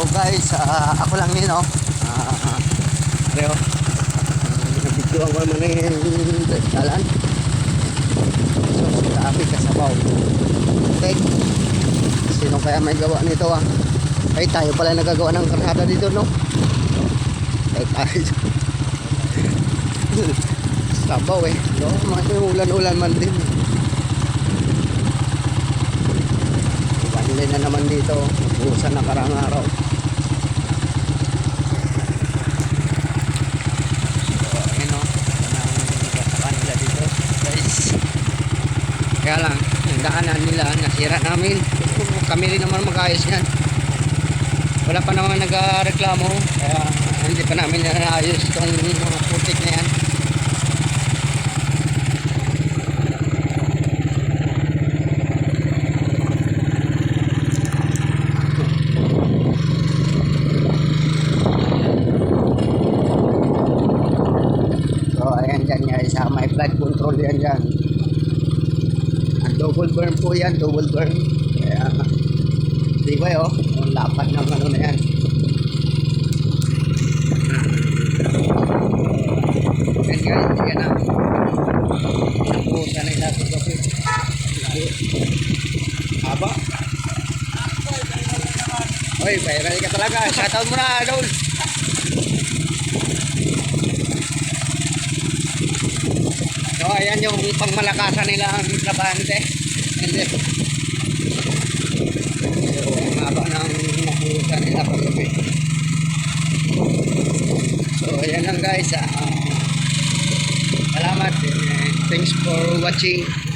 So guys, ah, ako lang nino. Ah, Reo. Nabidyo ang naman ng dalan. So, grabe kasabaw. Okay. Sino kaya may gawa nito ah? Ay, tayo pala nagagawa ng karhada dito, no? Ay, tayo. Sabaw eh. No, mga ulan-ulan man din. Na naman dito. Busan na karang araw. Ang. Kaya lang, yung daanan nila, nasira namin. Kami rin naman mag-ayos yan. Wala pa naman nag-reklamo. Kaya hindi pa namin naayos itong mga putik na yan. Flood control yan dyan. Ang double burn po yan. Double burn. Kaya, di ba oh? Ang lapat ng ano na yan. Yan guys. Yan na. Nabuhusan na ila sa gabi. Haba. Oy, viral ka talaga. Shoutout mo na, Adol. Ayan yung pangmalakasan nila ang trabahante. Hindi. So, ang haba ng nakuha nila paggabi. So, ayan lang guys. ah. salamat. Eh, Thanks for watching.